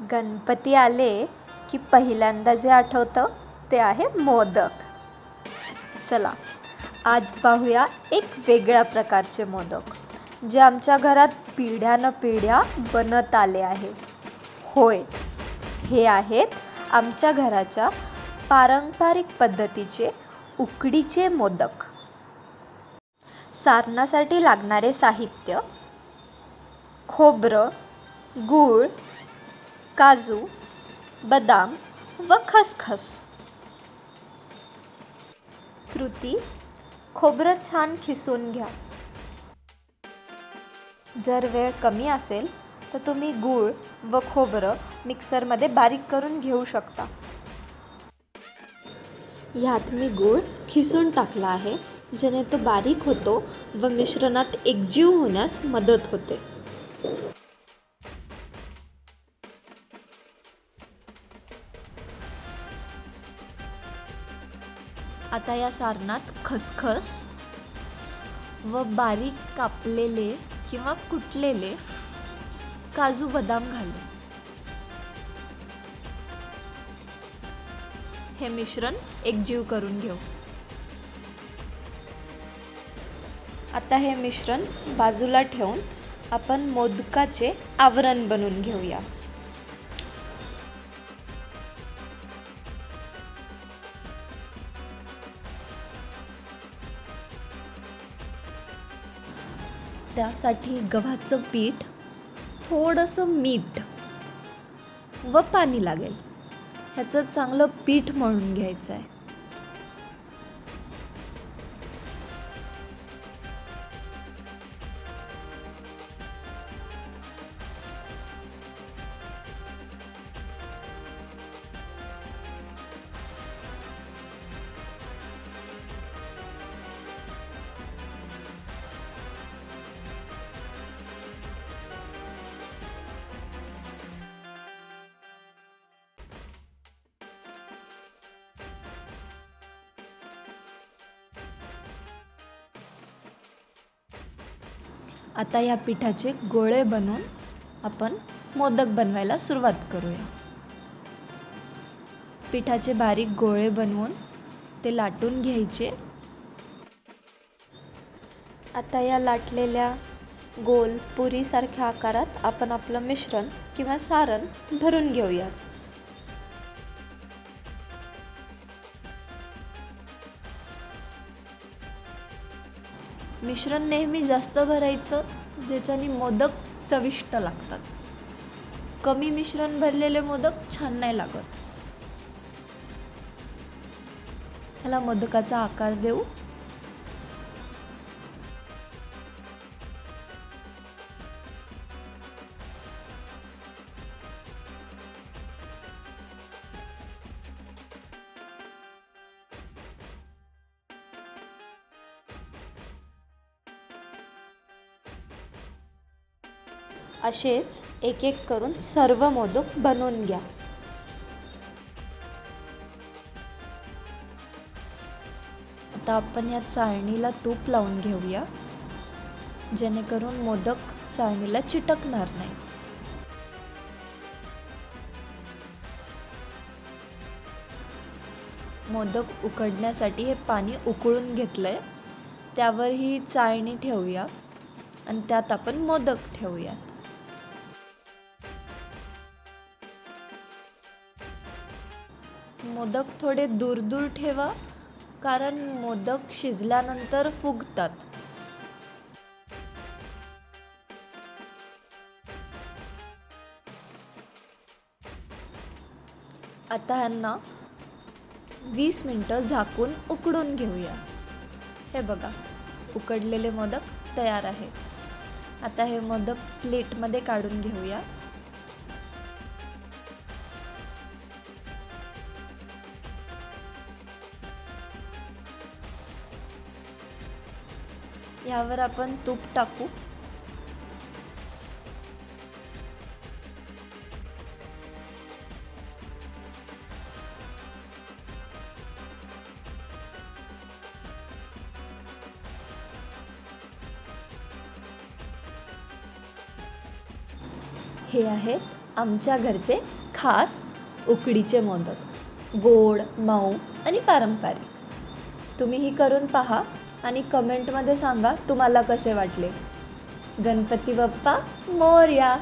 गणपती आले की पहिल्यांदा जे आठवतं ते आहे मोदक. चला आज पाहूया एक वेगळ्या प्रकारचे मोदक जे आमच्या घरात पिढ्यानं पिढ्या बनत आले आहे. होय हे आहेत आमच्या घराच्या पारंपरिक पद्धतीचे उकडीचे मोदक. सारणासाठी लागणारे साहित्य खोबरं गूळ काजू बदाम व खसखस. कृती खोबरं छान खिसून घ्या. जर वेळ कमी असेल तर तुम्ही गूळ व खोबरं मिक्सरमध्ये बारीक करून घेऊ शकता. ह्यात मी गूळ खिसून टाकला आहे जेणे तो बारीक होतो व मिश्रणात एकजीव होण्यास मदत होते. आता या सारणात खसखस व बारीक कापलेले किंवा कुटलेले काजू बदाम घालू हे मिश्रण एकजीव करून घेऊ. आता हे मिश्रण बाजूला ठेवून आपण मोदकाचे आवरण बनवून घेऊया. त्यासाठी गव्हाचं पीठ थोडंसं मीठ व पाणी लागेल. ह्याचं चांगलं पीठ मळून घ्यायचं आहे आता या पिठाचे गोळे बनवून आपण मोदक बनवायला सुरुवात करूया. पिठाचे बारीक गोळे बनवून ते लाटून घ्यायचे. आता या लाटलेल्या गोल पुरीसारख्या आकारात आपण आपलं मिश्रण किंवा सारण भरून घेऊयात. मिश्रण नेहमी जास्त भरायचं ज्याच्याने मोदक चविष्ट लागतात. कमी मिश्रण भरलेले मोदक छान नाही लागत. ह्याला मोदकाचा आकार देऊ. असेच एक एक करून सर्व मोदक बनवून घ्या. आता आपण या चाळणीला तूप लावून घेऊया. जेणेकरून मोदक चाळणीला चिटकणार नाहीत. मोदक उकडण्यासाठी हे पाणी उकळून घेतलंय. त्यावर ही चाळणी ठेवूया. आणि त्यात आपण मोदक ठेवूयात. मोदक थोडे दूर दूर ठेवा कारण मोदक शिजल्यानंतर फुगतात. आता ह्यांना वीस मिनटं झाकून उकडून घेऊया. हे बघा उकडलेले मोदक तयार आहे आता हे मोदक प्लेटमध्ये काढून घेऊया. ह्यावर आपण तूप टाकू. हे आहेत आमच्या घरचे खास उकडीचे मोदक. गोड मऊ आणि पारंपरिक. तुम्हीही करून पहा. आणि कमेंटमध्ये सांगा तुम्हाला कसे वाटले. गणपती बाप्पा मोर्या.